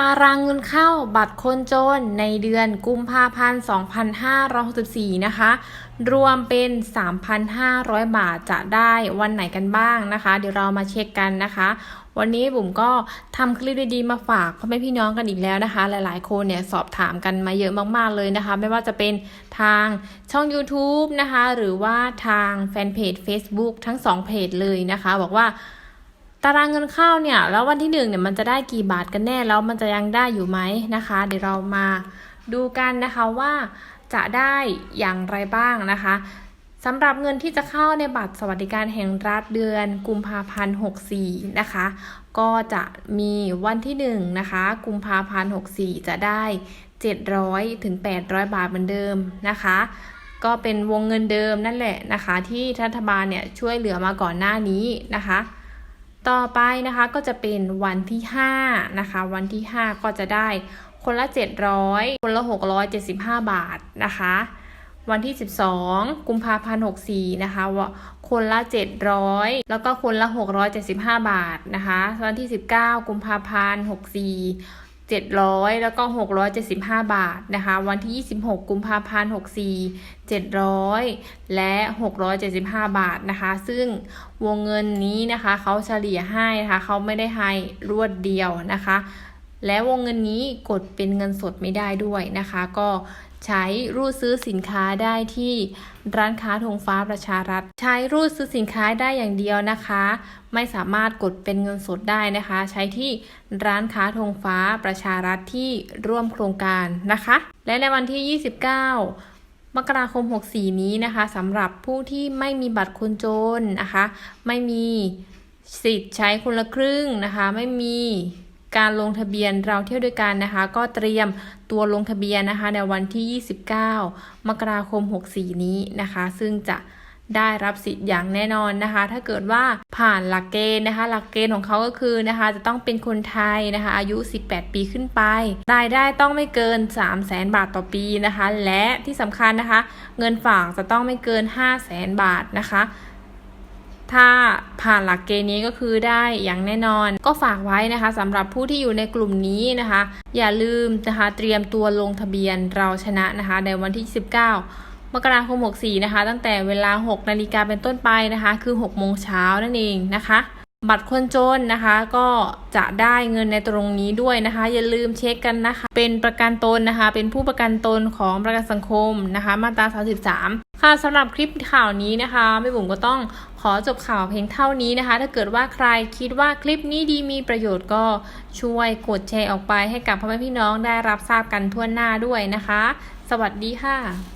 ตารางเงินเข้าบัตรคนจนในเดือนกุมภาพันธ์ 2564 นะคะ รวมเป็น 3,500 บาทจะได้วันไหนกันบ้างนะคะ เดี๋ยวเรามาเช็คกันนะคะ วันนี้บุ๋มก็ทำคลิปดีๆมาฝากพ่อแม่พี่น้องกันอีกแล้วนะคะ หลายๆคนเนี่ยสอบถามกันมาเยอะมากๆเลยนะคะ ไม่ว่าจะเป็นทางช่อง YouTube นะคะ หรือว่าทางแฟนเพจ Facebook ทั้ง 2 เพจเลยนะคะ บอกว่า ตารางเงินเข้าเนี่ยแล้ววันที่หนึ่งเนี่ยมันจะได้กี่บาทกันแน่แล้วมันจะยังได้อยู่ไหมนะคะ เดี๋ยวเรามาดูกันนะคะว่าจะได้อย่างไรบ้างนะคะสำหรับเงินที่จะเข้าในบัตรสวัสดิการแห่งรัฐเดือนกุมภาพันธ์64นะคะ ก็จะมีวันที่1นะคะกุมภาพันธ์64 จะได้ 700ถึง800 บาทเหมือนเดิมนะคะ ก็เป็นวงเงินเดิมนั่นแหละนะคะ ที่รัฐบาลเนี่ยช่วยเหลือมาก่อนหน้านี้นะคะ ต่อไปนะคะก็จะเป็นวันที่5นะคะวันที่ 5 ก็จะได้คนละ 700 คนละ 675 บาทนะคะ วันที่ 12 กุมภาพันธ์64นะคะว่าคนละ 700 แล้วก็คนละ 675 บาทนะคะ วันที่ 19 กุมภาพันธ์64 700 แล้วก็ 675 บาทนะคะ วันที่ 26 กุมภาพันธ์ 64 700 และ 675 บาทนะคะ ซึ่งวงเงินนี้นะคะเขาเฉลี่ยให้นะคะเขาไม่ได้ให้รวดเดียวนะคะ และวงเงินนี้กดเป็นเงินสดไม่ได้ด้วยนะคะ ก็ใช้รูดซื้อสินค้าได้ที่ร้านค้าธงฟ้าประชารัฐ ใช้รูดซื้อสินค้าได้อย่างเดียวนะคะ ไม่สามารถกดเป็นเงินสดได้นะคะ ใช้ที่ร้านค้าธงฟ้าประชารัฐที่ร่วมโครงการนะคะ และในวันที่ 29มกราคม 64 นี้นะคะสำหรับผู้ที่ไม่มีบัตรคนจนนะคะ ไม่มีสิทธิ์ใช้คนละครึ่งนะคะ ไม่มี การลงทะเบียนเราเที่ยวด้วยกันนะคะ ก็เตรียมตัวลงทะเบียนนะคะ ในวันที่ 29 มกราคม 64 นี้นะคะ ซึ่งจะได้รับสิทธิ์อย่างแน่นอนนะคะ ถ้าเกิดว่าผ่านหลักเกณฑ์นะคะ หลักเกณฑ์ของเขาก็คือนะคะ จะต้องเป็นคนไทยนะคะ อายุ 18 ปีขึ้นไป รายได้ต้องไม่เกิน 3 0 0แสนบาทต่อปีนะคะ และที่สำคัญนะคะ เงินฝากจะต้องไม่เกิน 5 0 0แสนบาทนะคะ ถ้าผ่านหลักเกณฑ์นี้ก็คือได้อย่างแน่นอน ก็ฝากไว้นะคะสำหรับผู้ที่อยู่ในกลุ่มนี้นะคะ อย่าลืมนะคะเตรียมตัวลงทะเบียนเราชนะนะคะในวันที่ 19 มกราคม 64 นะคะ ตั้งแต่เวลา 6 นาฬิกาเป็นต้นไปนะคะ คือ 6 โมงเช้านั่นเองนะคะ บัตรคนจนนะคะ ก็จะได้เงินในตรงนี้ด้วยนะคะ อย่าลืมเช็คกันนะคะ เป็นประกันตนนะคะ เป็นผู้ประกันตนของประกันสังคมนะคะ มาตรา 33 ค่ะสำหรับคลิปข่าวนี้นะคะแม่บุ๋มก็ต้องขอจบข่าวเพียงเท่านี้นะคะ ถ้าเกิดว่าใครคิดว่าคลิปนี้ดีมีประโยชน์ก็ช่วยกดแชร์ออกไปให้กับพ่อแม่พี่น้องได้รับทราบกันทั่วหน้าด้วยนะคะ สวัสดีค่ะ